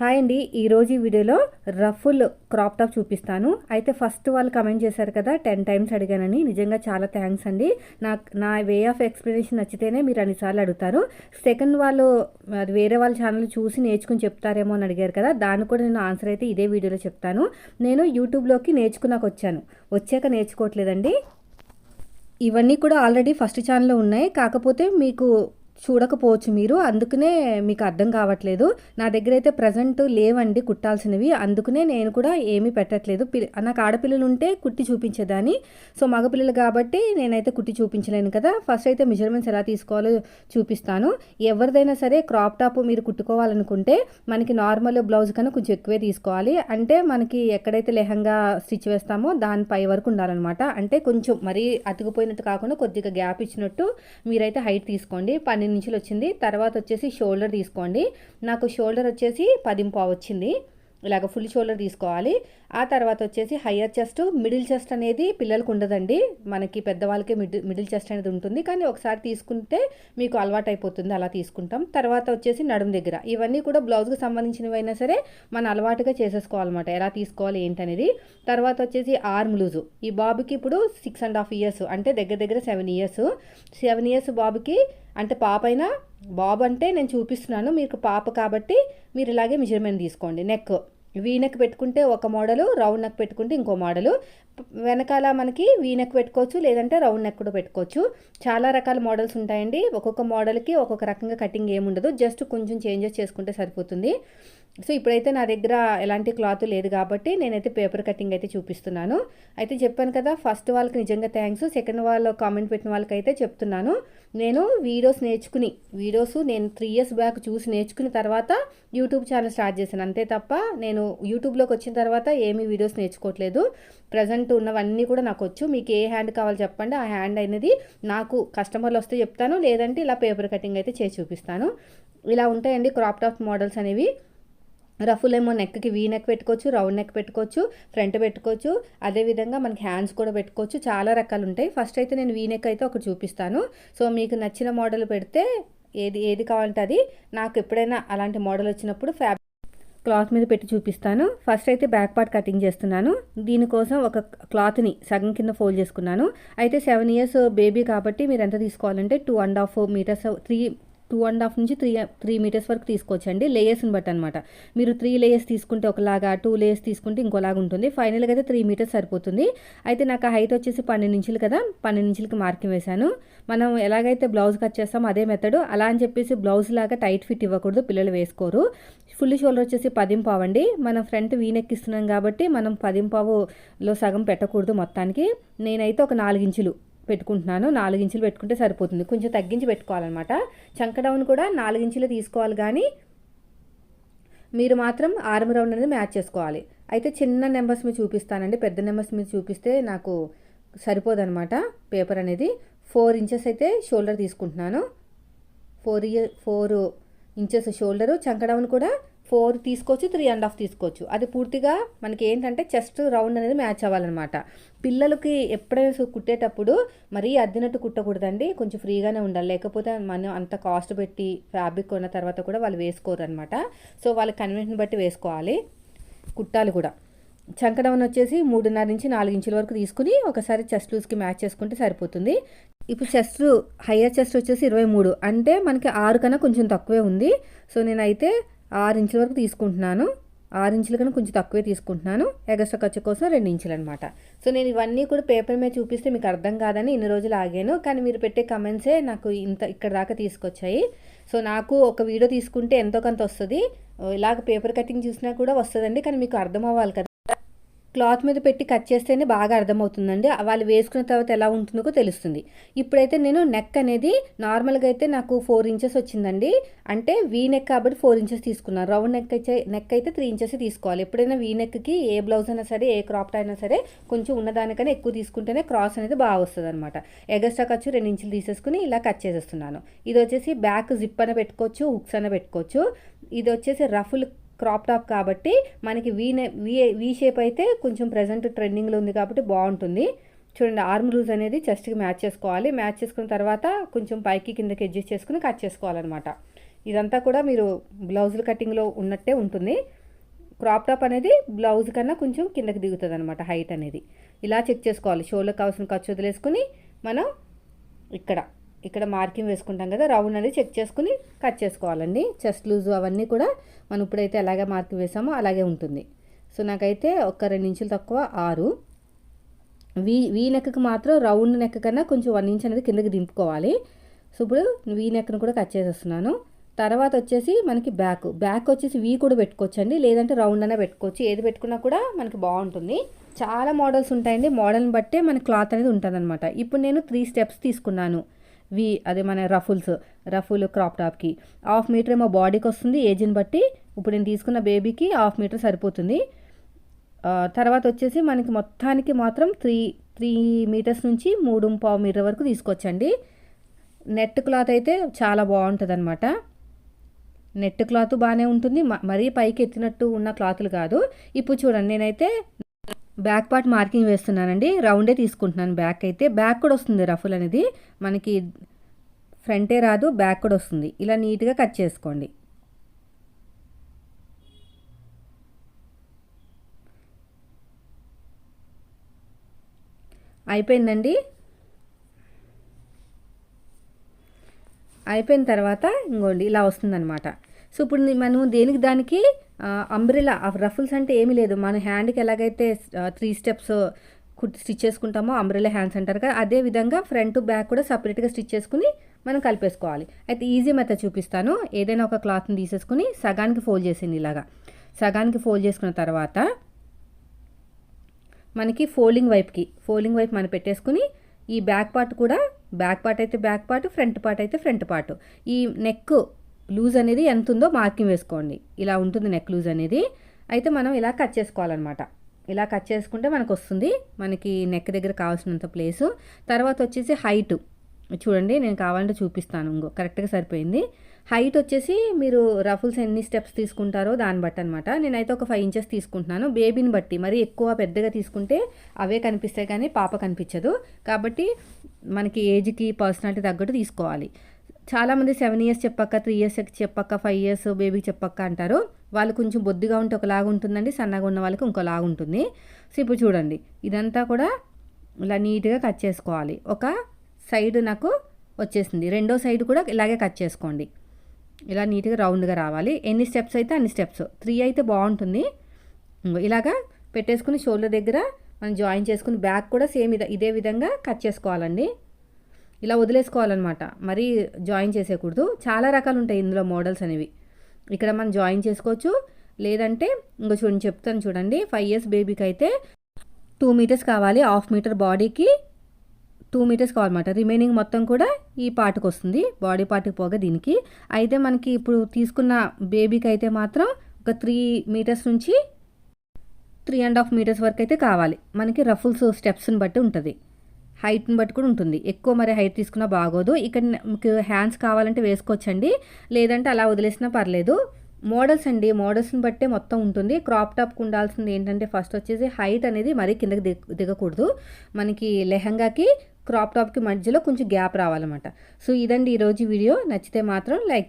Hi అండి. ఈరోజు ఈ వీడియోలో రఫుల్ క్రాప్ టాప్ చూపిస్తాను. అయితే ఫస్ట్ వాళ్ళు కమెంట్ చేశారు కదా టెన్ టైమ్స్ అడిగానని. నిజంగా చాలా థ్యాంక్స్ అండి. నాకు నా వే ఆఫ్ ఎక్స్ప్లెనేషన్ నచ్చితేనే మీరు అన్నిసార్లు అడుగుతారు. సెకండ్ వాళ్ళు అది వేరే వాళ్ళ ఛానల్ చూసి నేర్చుకుని చెప్తారేమో అని అడిగారు కదా దాన్ని కూడా నేను ఆన్సర్ అయితే ఇదే వీడియోలో చెప్తాను. నేను యూట్యూబ్లోకి నేర్చుకున్నాక వచ్చాను. వచ్చాక నేర్చుకోవట్లేదండి. ఇవన్నీ కూడా ఆల్రెడీ ఫస్ట్ ఛానల్లో ఉన్నాయి. కాకపోతే మీకు చూడకపోవచ్చు మీరు. అందుకనే మీకు అర్థం కావట్లేదు. నా దగ్గర అయితే ప్రజెంట్ లేవండి కుట్టాల్సినవి. అందుకనే నేను కూడా ఏమీ పెట్టట్లేదు. పిల్ల- నాకు ఆడపిల్లలు ఉంటే కుట్టి చూపించేదాన్ని. సో మగపిల్లలు కాబట్టి నేనైతే కుట్టి చూపించలేను కదా. ఫస్ట్ అయితే మెజర్మెంట్స్ ఎలా తీసుకోవాలో చూపిస్తాను. ఎవరిదైనా సరే క్రాప్ టాప్ మీరు కుట్టుకోవాలనుకుంటే మనకి నార్మల్ బ్లౌజ్ కన్నా కొంచెం ఎక్కువే తీసుకోవాలి. అంటే మనకి ఎక్కడైతే లెహంగా స్టిచ్ వేస్తామో దానిపై వరకు ఉండాలన్నమాట. అంటే కొంచెం మరీ అతికిపోయినట్టు కాకుండా కొద్దిగా గ్యాప్ ఇచ్చినట్టు మీరైతే హైట్ తీసుకోండి. పన్నెండు ఇంచులు వచ్చింది. తర్వాత వచ్చేసి షోల్డర్ తీసుకోండి. నాకు షోల్డర్ వచ్చేసి పదింపావు వచ్చింది. ఇలాగ ఫుల్ షోల్డర్ తీసుకోవాలి. ఆ తర్వాత వచ్చేసి హయ్యర్ చెస్ట్ మిడిల్ చెస్ట్ అనేది పిల్లలకు ఉండదండి. మనకి పెద్దవాళ్ళకే మిడిల్ మిడిల్ చెస్ట్ అనేది ఉంటుంది. కానీ ఒకసారి తీసుకుంటే మీకు అలవాటు అయిపోతుంది. అలా తీసుకుంటాం. తర్వాత వచ్చేసి నడుము దగ్గర. ఇవన్నీ కూడా బ్లౌజ్కి సంబంధించినవి అయినా సరే మన అలవాటుగా చేసేసుకోవాలన్నమాట. ఎలా తీసుకోవాలి ఏంటనేది. తర్వాత వచ్చేసి ఆర్మ్ లూజు. ఈ బాబుకి ఇప్పుడు సిక్స్ అండ్ హాఫ్ ఇయర్స్ అంటే దగ్గర దగ్గర సెవెన్ ఇయర్స్ సెవెన్ ఇయర్స్ బాబుకి అంటే పాప అయినా బాబు అంటే నేను చూపిస్తున్నాను మీకు పాప కాబట్టి మీరు ఇలాగే మెజర్మెంట్ తీసుకోండి. నెక్ వీ నెక్ పెట్టుకుంటే ఒక మోడలు రౌండ్ నెక్ పెట్టుకుంటే ఇంకో మోడలు వెనకాల మనకి వీనెక్ పెట్టుకోవచ్చు లేదంటే రౌండ్ నెక్ కూడా పెట్టుకోవచ్చు. చాలా రకాల మోడల్స్ ఉంటాయండి. ఒక్కొక్క మోడల్కి ఒక్కొక్క రకంగా కటింగ్ ఏముండదు జస్ట్ కొంచెం చేంజెస్ చేసుకుంటే సరిపోతుంది. సో ఇప్పుడైతే నా దగ్గర ఎలాంటి క్లాత్ లేదు కాబట్టి నేనైతే పేపర్ కటింగ్ అయితే చూపిస్తున్నాను. అయితే చెప్పాను కదా ఫస్ట్ వాళ్ళకి నిజంగా థ్యాంక్స్. సెకండ్ వాళ్ళు కామెంట్ పెట్టిన వాళ్ళకైతే చెప్తున్నాను. నేను వీడియోస్ నేర్చుకుని వీడియోస్ నేను త్రీ ఇయర్స్ బ్యాక్ చూసి నేర్చుకున్న తర్వాత యూట్యూబ్ ఛానల్ స్టార్ట్ చేశాను. అంతే తప్ప నేను యూట్యూబ్లోకి వచ్చిన తర్వాత ఏమీ వీడియోస్ నేర్చుకోవట్లేదు. ప్రజెంట్ ఉన్నవన్నీ కూడా నాకు వచ్చు. మీకు ఏ హ్యాండ్ కావాలో చెప్పండి. ఆ హ్యాండ్ అనేది నాకు కస్టమర్లు వస్తే చెప్తాను. లేదంటే ఇలా పేపర్ కటింగ్ అయితే చేసి చూపిస్తాను. ఇలా ఉంటాయండి క్రాప్ టాప్ మోడల్స్ అనేవి. రఫులేమో నెక్కి వీ నెక్ పెట్టుకోవచ్చు రౌండ్ నెక్ పెట్టుకోవచ్చు ఫ్రంట్ పెట్టుకోవచ్చు. అదేవిధంగా మనకి హ్యాండ్స్ కూడా పెట్టుకోవచ్చు. చాలా రకాలు ఉంటాయి. ఫస్ట్ అయితే నేను వీ నెక్ అయితే ఒకటి చూపిస్తాను. సో మీకు నచ్చిన మోడల్ పెడితే ఏది ఏది కావాలంటే అది. నాకు ఎప్పుడైనా అలాంటి మోడల్ వచ్చినప్పుడు ఫ్యాబ్ క్లాత్ మీద పెట్టి చూపిస్తాను. ఫస్ట్ అయితే బ్యాక్ పార్ట్ కటింగ్ చేస్తున్నాను. దీనికోసం ఒక క్లాత్ని సగం కింద ఫోల్డ్ చేసుకున్నాను. అయితే సెవెన్ ఇయర్స్ బేబీ కాబట్టి మీరు ఎంత తీసుకోవాలంటే two and half meters three two and half నుంచి త్రీ త్రీ మీటర్స్ వరకు తీసుకోవచ్చండి. లేయర్స్ని బట్టి అనమాట మీరు త్రీ లేయర్స్ తీసుకుంటే ఒకలాగా టూ లేయర్స్ తీసుకుంటే ఇంకోలాగా ఉంటుంది. ఫైనల్గా అయితే త్రీ మీటర్స్ సరిపోతుంది. అయితే నాకు ఆ హైట్ వచ్చేసి పన్నెండు ఇంచులు కదా పన్నెండు ఇంచులకి మార్కింగ్ వేశాను. మనం ఎలాగైతే బ్లౌజ్ కట్ చేస్తామో అదే మెథడ్ అలా అని చెప్పేసి బ్లౌజ్ లాగా టైట్ ఫిట్ ఇవ్వకూడదు పిల్లలు వేసుకోరు. ఫుల్ షోల్డర్ వచ్చేసి పదింపావు అండి మనం ఫ్రంట్ వీనెక్ ఇస్తున్నాం కాబట్టి మనం పదింపావులో సగం పెట్టకూడదు మొత్తానికి. నేనైతే ఒక నాలుగు ఇంచులు పెట్టుకుంటున్నాను. నాలుగించులు పెట్టుకుంటే సరిపోతుంది. కొంచెం తగ్గించి పెట్టుకోవాలన్నమాట. చంకడౌన్ కూడా నాలుగించులు తీసుకోవాలి కానీ మీరు మాత్రం ఆర్మ్ రౌండ్ అనేది మ్యాచ్ చేసుకోవాలి. అయితే చిన్న నెంబర్స్ మీద చూపిస్తానండి. పెద్ద నెంబర్స్ మీద చూపిస్తే నాకు సరిపోదన్నమాట పేపర్ అనేది. ఫోర్ ఇంచెస్ అయితే షోల్డర్ తీసుకుంటున్నాను. Four year four inches shoulder చంకడౌన్ కూడా ఫోర్ తీసుకోవచ్చు త్రీ అండ్ హాఫ్ తీసుకోవచ్చు. అది పూర్తిగా మనకి ఏంటంటే చెస్ట్ రౌండ్ అనేది మ్యాచ్ అవ్వాలన్నమాట. పిల్లలకి ఎప్పుడైనా కుట్టేటప్పుడు మరీ అద్దినట్టు కుట్టకూడదండి. కొంచెం ఫ్రీగానే ఉండాలి. లేకపోతే మనం అంత కాస్ట్ పెట్టి ఫ్యాబ్రిక్ కొన్న తర్వాత కూడా వాళ్ళు వేసుకోరు అనమాట సో వాళ్ళ కన్వీనియన్స్ బట్టి వేసుకోవాలి. కుట్టాలి కూడా. చంకడౌన్ వచ్చేసి మూడున్నర నుంచి నాలుగు ఇంచుల వరకు తీసుకుని ఒకసారి చెస్ట్ లూజ్కి మ్యాచ్ చేసుకుంటే సరిపోతుంది. ఇప్పుడు చెస్ట్ హయ్యర్ చెస్ట్ వచ్చేసి ఇరవై మూడు. అంటే మనకి ఆరు కన్నా కొంచెం తక్కువే ఉంది. సో నేనైతే ఆరు ఇంచుల వరకు తీసుకుంటున్నాను. ఆరు ఇంచుల కన్నా కొంచెం తక్కువే తీసుకుంటున్నాను. ఎగస్ట్రా ఖర్చు కోసం రెండు ఇంచులు అనమాట సో నేను ఇవన్నీ కూడా పేపర్ మీద చూపిస్తే మీకు అర్థం కాదని ఇన్ని రోజులు ఆగాను. కానీ మీరు పెట్టే కమెంట్సే నాకు ఇంత ఇక్కడ దాకా తీసుకొచ్చాయి. సో నాకు ఒక వీడియో తీసుకుంటే ఎంతో కొంత వస్తుంది. ఇలాగ పేపర్ కటింగ్ చూసినా కూడా వస్తుందండి. కానీ మీకు అర్థం అవ్వాలి కదా. క్లాత్ మీద పెట్టి కట్ చేస్తేనే బాగా అర్థమవుతుందండి. వాళ్ళు వేసుకున్న తర్వాత ఎలా ఉంటుందో తెలుస్తుంది. ఇప్పుడైతే నేను నెక్ అనేది నార్మల్గా అయితే నాకు ఫోర్ ఇంచెస్ వచ్చిందండి. అంటే వీ నెక్ కాబట్టి ఫోర్ ఇంచెస్ తీసుకున్నాను. రౌండ్ నెక్ అయితే నెక్ అయితే త్రీ ఇంచెస్ తీసుకోవాలి. ఎప్పుడైనా వీ నెక్కి ఏ బ్లౌజ్ అయినా సరే ఏ క్రాప్ట్ అయినా సరే కొంచెం ఉన్నదానికన్నా ఎక్కువ తీసుకుంటేనే క్రాస్ అనేది బాగా వస్తుంది అనమాట ఎగస్ట్రా ఖర్చు రెండు ఇంచులు తీసేసుకుని ఇలా కట్ చేసేస్తున్నాను. ఇది వచ్చేసి బ్యాక్ జిప్ అన్న పెట్టుకోవచ్చు హుక్స్ అన్న పెట్టుకోవచ్చు. ఇది వచ్చేసి రఫుల్ క్రాప్ టాప్ కాబట్టి మనకి వీ వీ వీ షేప్ అయితే కొంచెం ప్రజెంట్ ట్రెండింగ్లో ఉంది కాబట్టి బాగుంటుంది. చూడండి ఆర్మ్ లూజ్ అనేది చెస్ట్కి మ్యాచ్ చేసుకోవాలి. మ్యాచ్ చేసుకున్న తర్వాత కొంచెం పైకి కిందకి అడ్జస్ట్ చేసుకుని కట్ చేసుకోవాలన్నమాట. ఇదంతా కూడా మీరు బ్లౌజుల కటింగ్లో ఉన్నట్టే ఉంటుంది. క్రాప్ టాప్ అనేది బ్లౌజ్ కన్నా కొంచెం కిందకి దిగుతుంది అనమాట హైట్ అనేది. ఇలా చెక్ చేసుకోవాలి. షోల్డర్కి కావాల్సిన ఖర్చు వదిలేసుకుని మనం ఇక్కడ ఇక్కడ మార్కింగ్ వేసుకుంటాం కదా రౌండ్ అనేది చెక్ చేసుకుని కట్ చేసుకోవాలండి. చెస్ట్ లూజు అవన్నీ కూడా మనం ఇప్పుడైతే ఎలాగే మార్కింగ్ వేసామో అలాగే ఉంటుంది. సో నాకైతే ఒక రెండు ఇంచులు తక్కువ ఆరు. వీ వీ నెక్కకి మాత్రం రౌండ్ నెక్ కన్నా కొంచెం వన్ ఇంచ్ అనేది కిందకి దింపుకోవాలి. సో ఇప్పుడు వీ నెక్ను కూడా కట్ చేసేస్తున్నాను. తర్వాత వచ్చేసి మనకి బ్యాక్. బ్యాక్ వచ్చేసి వీ కూడా పెట్టుకోవచ్చు అండి లేదంటే రౌండ్ అయినా పెట్టుకోవచ్చు. ఏది పెట్టుకున్నా కూడా మనకి బాగుంటుంది. చాలా మోడల్స్ ఉంటాయండి. మోడల్ని బట్టే మన క్లాత్ అనేది ఉంటుంది అనమాట ఇప్పుడు నేను త్రీ స్టెప్స్ తీసుకున్నాను. వి అదే మన రఫుల్స్ రఫుల్ క్రాప్ టాప్కి. హాఫ్ మీటర్ ఏమో బాడీకి వస్తుంది ఏజ్ని బట్టి. ఇప్పుడు నేను తీసుకున్న బేబీకి హాఫ్ మీటర్ సరిపోతుంది. తర్వాత వచ్చేసి మనకి మొత్తానికి మాత్రం త్రీ త్రీ మీటర్స్ నుంచి మూడు పావు మీటర్ వరకు తీసుకొచ్చండి నెట్ క్లాత్ అయితే చాలా బాగుంటుంది అనమాట నెట్ క్లాత్ బాగానే ఉంటుంది మరీ పైకి ఎత్తినట్టు ఉన్న క్లాతులు కాదు. ఇప్పుడు చూడండి నేనైతే బ్యాక్ పార్ట్ మార్కింగ్ వేస్తున్నానండి. రౌండే తీసుకుంటున్నాను బ్యాక్ అయితే. బ్యాక్ కూడా వస్తుంది రఫుల్ అనేది. మనకి ఫ్రంటే రాదు బ్యాక్ కూడా వస్తుంది. ఇలా నీట్గా కట్ చేసుకోండి. అయిపోయిందండి. అయిపోయిన తర్వాత ఇంకోండి ఇలా వస్తుందన్నమాట. సో ఇప్పుడు మనం దేనికి దానికి అంబ్రిలా రఫుల్స్ అంటే ఏమీ లేదు. మన హ్యాండ్కి ఎలాగైతే త్రీ స్టెప్స్ స్టిచ్ చేసుకుంటామో అంబ్రెలా హ్యాండ్స్ అంటారు కదా అదే విధంగా ఫ్రంట్ బ్యాక్ కూడా సపరేట్గా స్టిచ్ చేసుకుని మనం కలిపేసుకోవాలి. అయితే ఈజీ మెథడ్ చూపిస్తాను. ఏదైనా ఒక క్లాత్ని తీసేసుకుని సగానికి ఫోల్డ్ చేసింది ఇలాగా. సగానికి ఫోల్డ్ చేసుకున్న తర్వాత మనకి ఫోల్డింగ్ వైపుకి ఫోల్డింగ్ వైపు మనం పెట్టేసుకుని ఈ బ్యాక్ పార్ట్ కూడా బ్యాక్ పార్ట్ అయితే బ్యాక్ పార్ట్ ఫ్రంట్ పార్ట్ అయితే ఫ్రంట్ పార్ట్ ఈ నెక్ లూజ్ అనేది ఎంత ఉందో మార్కింగ్ వేసుకోండి. ఇలా ఉంటుంది నెక్ లూజ్ అనేది. అయితే మనం ఇలా కట్ చేసుకోవాలన్నమాట. ఇలా కట్ చేసుకుంటే మనకు వస్తుంది మనకి నెక్ దగ్గర కావాల్సినంత ప్లేసు. తర్వాత వచ్చేసి హైట్. చూడండి నేను కావాలంటే చూపిస్తాను. ఇంకో కరెక్ట్గా సరిపోయింది. హైట్ వచ్చేసి మీరు రఫుల్స్ ఎన్ని స్టెప్స్ తీసుకుంటారో దాన్ని బట్టి అనమాట నేనైతే ఒక ఫైవ్ ఇంచెస్ తీసుకుంటున్నాను. బేబీని బట్టి. మరి ఎక్కువ పెద్దగా తీసుకుంటే అవే కనిపిస్తాయి కానీ పాప కనిపించదు. కాబట్టి మనకి ఏజ్కి పర్సనాలిటీ తగ్గట్టు తీసుకోవాలి. చాలామంది సెవెన్ ఇయర్స్ చెప్పక్క త్రీ ఇయర్స్ చెప్పక్క ఫైవ్ ఇయర్స్ బేబీకి చెప్పక్క అంటారు. వాళ్ళు కొంచెం బొద్దుగా ఉంటే ఒకలాగా ఉంటుందండి సన్నగా ఉన్న వాళ్ళకి ఇంకోలాగా ఉంటుంది. సో ఇప్పుడు చూడండి ఇదంతా కూడా ఇలా నీట్గా కట్ చేసుకోవాలి. ఒక సైడ్ నాకు వచ్చేసింది. రెండో సైడ్ కూడా ఇలాగే కట్ చేసుకోండి. ఇలా నీట్గా రౌండ్గా రావాలి. ఎన్ని స్టెప్స్ అయితే అన్ని స్టెప్స్. త్రీ అయితే బాగుంటుంది. ఇలాగా పెట్టేసుకుని షోల్డర్ దగ్గర మనం జాయిన్ చేసుకుని బ్యాక్ కూడా సేమ్ ఇదే విధంగా కట్ చేసుకోవాలండి. ఇలా వదిలేసుకోవాలన్నమాట. మరీ జాయిన్ చేసేయకూడదు. చాలా రకాలు ఉంటాయి ఇందులో మోడల్స్ అనేవి. ఇక్కడ మనం జాయిన్ చేసుకోవచ్చు. లేదంటే ఇంకో చూడండి చెప్తాను చూడండి. ఫైవ్ ఇయర్స్ బేబీకి అయితే టూ మీటర్స్ కావాలి. హాఫ్ మీటర్ బాడీకి టూ మీటర్స్ కావాలన్నమాట. రిమైనింగ్ మొత్తం కూడా ఈ పార్ట్కి వస్తుంది. బాడీ పార్ట్కి పోగా దీనికి. అయితే మనకి ఇప్పుడు తీసుకున్న బేబీకి అయితే మాత్రం ఒక త్రీ మీటర్స్ నుంచి త్రీ అండ్ హాఫ్ మీటర్స్ వరకు అయితే కావాలి. మనకి రఫుల్స్ స్టెప్స్ని బట్టి ఉంటుంది. హైట్ని బట్టి కూడా ఉంటుంది. ఎక్కువ మరి హైట్ తీసుకున్నా బాగోదు. ఇక్కడ మీకు హ్యాండ్స్ కావాలంటే వేసుకోవచ్చండి. లేదంటే అలా వదిలేసినా పర్లేదు. మోడల్స్ అండి. మోడల్స్ని బట్టే మొత్తం ఉంటుంది. క్రాప్ టాప్కి ఉండాల్సింది ఏంటంటే ఫస్ట్ వచ్చేసి హైట్ అనేది మరీ కిందకి దిగ దిగకూడదు. మనకి లెహంగాకి క్రాప్ టాప్కి మధ్యలో కొంచెం గ్యాప్ రావాలన్నమాట. సో ఇదండి ఈరోజు వీడియో. నచ్చితే మాత్రం లైక్